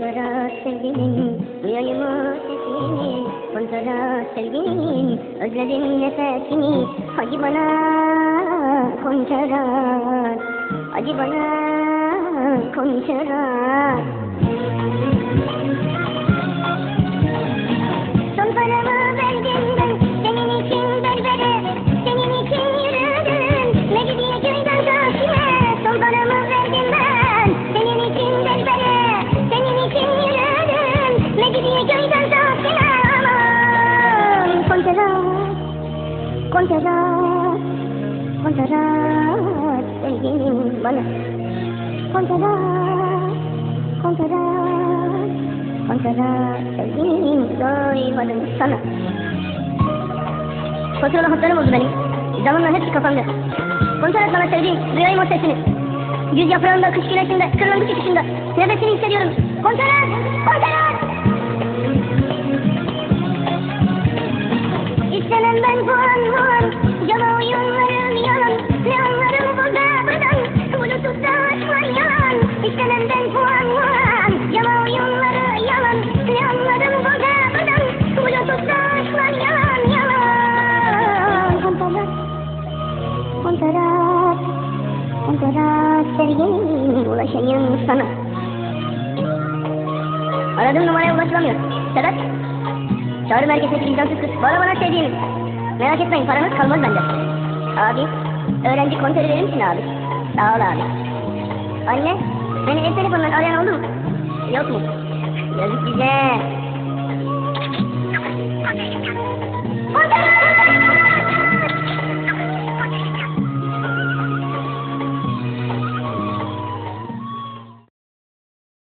கொஞ்ச செல்வியின் يا سكين كنت ذا سلبين أجلد نفاتني عجبنا كنت ذا عجبنا كنت ذا Konterat Konterat sevgilim bana. Konterat Konterat Konterat sevgilim doymadım sana. Kontrolü hatlarım oldu benim. Zamanla hepsi kapandı Kontrat bana sevdiğim duyayım o sesini. Yüz yaprağında kış güneşinde kırlangıç ışığında Nefesini hissediyorum. Kontrat İstemem ben puan puan Yalan yalan Ne anlarım burada buradan yalan İstemem ben puan puan Yalan yalan Ne anlarım burada buradan yalan yalan Kontarat Kontarat Kontarat Sevgilim ulaşayım sana. Aradığım numaraya ulaşılamıyor. Sedat Çağrı merkezindeki vicdansız kız. Bana bana sevdiğiniz. Merak etmeyin paranız kalmaz bende. Abi, öğrenci kontörü verir misin abi? Sağ ol abi. Anne, beni ev telefonundan arayan oldu mu? Yok mu? Yazık bize. Kontörü!